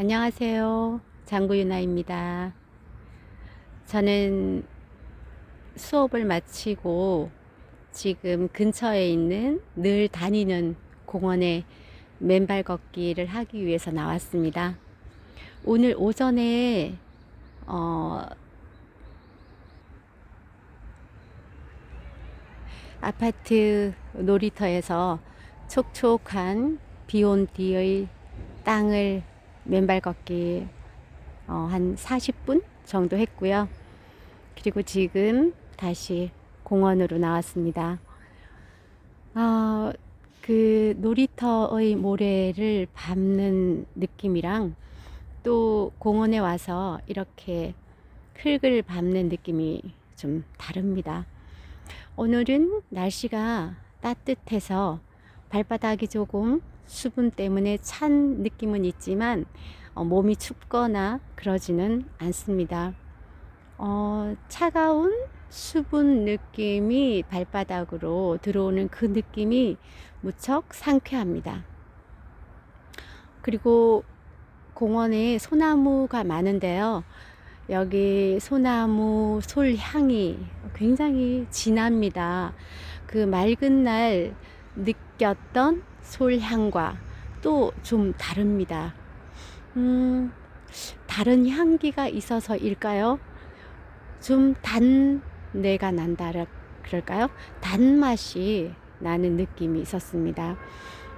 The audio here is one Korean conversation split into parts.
안녕하세요. 장구윤아입니다. 저는 수업을 마치고 지금 근처에 있는 늘 다니는 공원에 맨발 걷기를 하기 위해서 나왔습니다. 오늘 오전에 어, 아파트 놀이터에서 촉촉한 비온 뒤의 땅을 맨발 걷기 어, 한 40분 정도 했고요. 그리고 지금 다시 공원으로 나왔습니다. 아, 그 놀이터의 모래를 밟는 느낌이랑 또 공원에 와서 이렇게 흙을 밟는 느낌이 좀 다릅니다. 오늘은 날씨가 따뜻해서 발바닥이 조금 수분 때문에 찬 느낌은 있지만 어, 몸이 춥거나 그러지는 않습니다. 어, 차가운 수분 느낌이 발바닥으로 들어오는 그 느낌이 무척 상쾌합니다. 그리고 공원에 소나무가 많은데요. 여기 소나무 솔 향이 굉장히 진합니다. 그 맑은 날 느꼈던 솔 향과 또 좀 다릅니다. 음, 다른 향기가 있어서일까요? 좀 단내가 난다 그럴까요? 단맛이 나는 느낌이 있었습니다.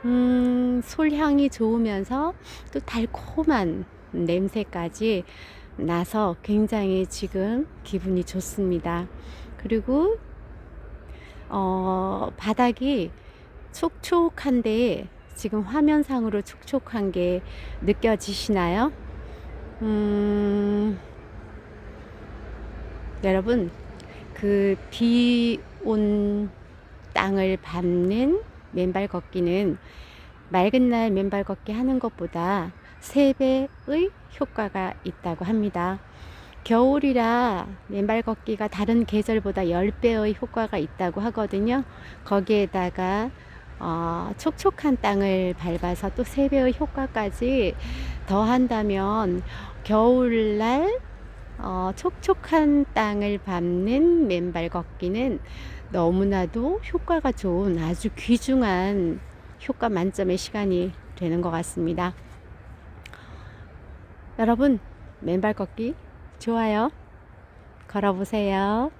음, 솔향이 좋으면서 또 달콤한 냄새까지 나서 굉장히 지금 기분이 좋습니다. 그리고 어, 바닥이 촉촉한데 지금 화면상으로 촉촉한 게 느껴지시나요? 음, 여러분, 그 비 온 땅을 밟는 맨발 걷기는 맑은 날 맨발 걷기 하는 것보다 3배의 효과가 있다고 합니다. 겨울이라 맨발 걷기가 다른 계절보다 10배의 효과가 있다고 하거든요. 거기에다가 어, 촉촉한 땅을 밟아서 또 3배의 효과까지 더한다면 겨울날 어, 촉촉한 땅을 밟는 맨발 걷기는 너무나도 효과가 좋은 아주 귀중한 효과 만점의 시간이 되는 것 같습니다. 여러분, 맨발 걷기 좋아요. 걸어보세요.